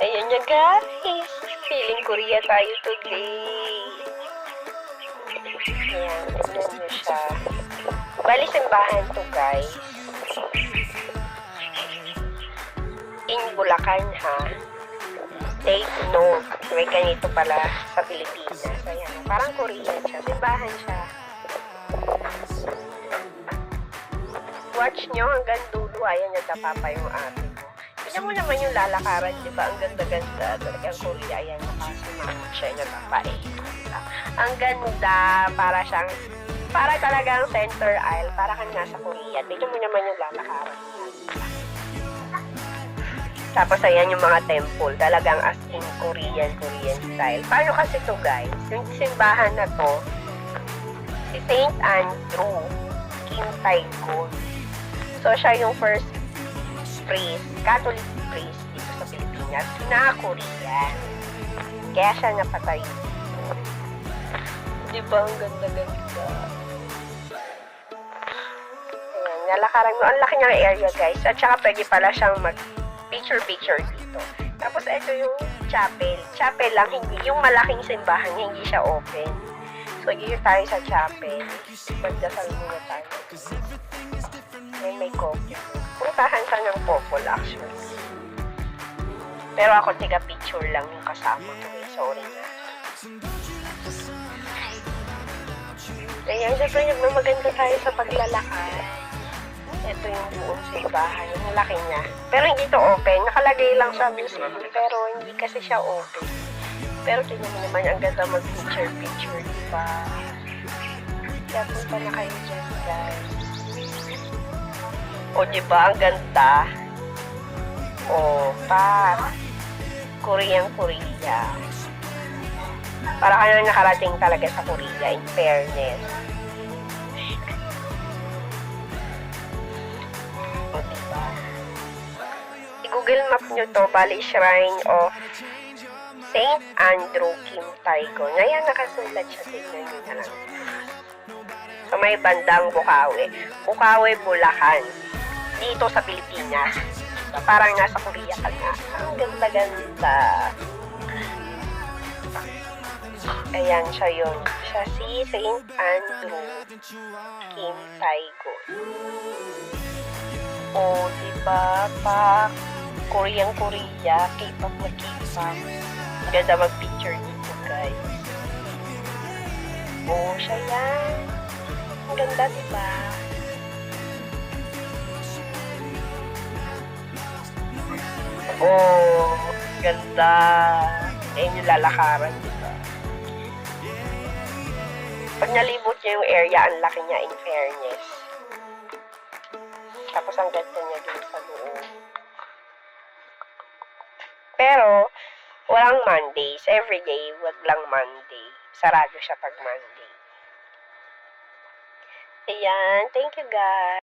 Ayan niya guys. Feeling Korea tayo today. Ayan, tignan niyo siya. Bali simbahan to guys. In Bulacan ha. Take note. May ganito pala sa Pilipinas. Ayan, parang Korean siya. Simbahan siya. Watch nyo hanggang dulo. Ayan, nagtapapa yung ate ko. Tignan mo naman yung lalakaran, di ba? Ang ganda-ganda. Talagang Korea. Nakasumangot siya. Natapa eh. Ang ganda. Para siyang, para talagang center aisle. Para kang nasa Korea. Tignan mo naman yung lalakaran. Tapos ayan yung mga temple. Talagang as in Korean, Korean style. Paano kasi to guys? Yung simbahan na to, si Saint Andrew Kim Tae-gon. So, siya yung first priest, Catholic priest dito sa Pilipinas na Korean. Kaya siya napatay. Di ba? Ang ganda-ganda. Ayan, nalakaran mo. Ang laki niyang area, guys. At saka pwede pala siyang mag picture-picture dito. Tapos ito yung chapel. Chapel lang, hindi. Yung malaking simbahan, hindi siya open. So, dito tayo sa chapel. Magdasal muna tayo. Puntahan siya ng couple actually. Pero ako tiga picture lang yung kasama ko. Sorry na. Ayan, syempre nagmamaganda tayo sa paglalakad. Ito yung buong simbahan. Yung laki niya. Pero hindi to open. Nakalagay lang sa museum. Pero hindi kasi siya open. Pero tingnan mo naman, ang ganda mag-picture-picture, di ba? Kaya punta na kayo dyan, guys. O, di ba? Ang ganda. O, pa. Korean Korea. Para ka na nakarating talaga sa Korea, in fairness. O, diba? I-google map nyo to, bali Shrine of Saint Andrew Kim Tae-gon. Ngayon nakasulat siya, tingnan nyo na lang. Sa may bandang Bukawi. Bukawi, Bulacan. Dito sa Pilipinas. Parang nasa Korea ka na. Ang ganda-ganda. Ayan siya yun. Siya si Saint Andrew Kim Tae-gon. O, diba? Pa, Korean Korea, K-pop na K-pop. Ang Ganda mag-picture dito, guys. Oo, siya yan. Ang ganda, diba? Oh, ganda. Ayun yung lalakaran, diba? Pag nalibot niya yung area, ang laki niya in fairness. Tapos ang ganda niya dun sa loob. Pero, walang Mondays. Everyday, wag lang Monday. Sarado siya pag Monday. Ayan. Thank you, guys.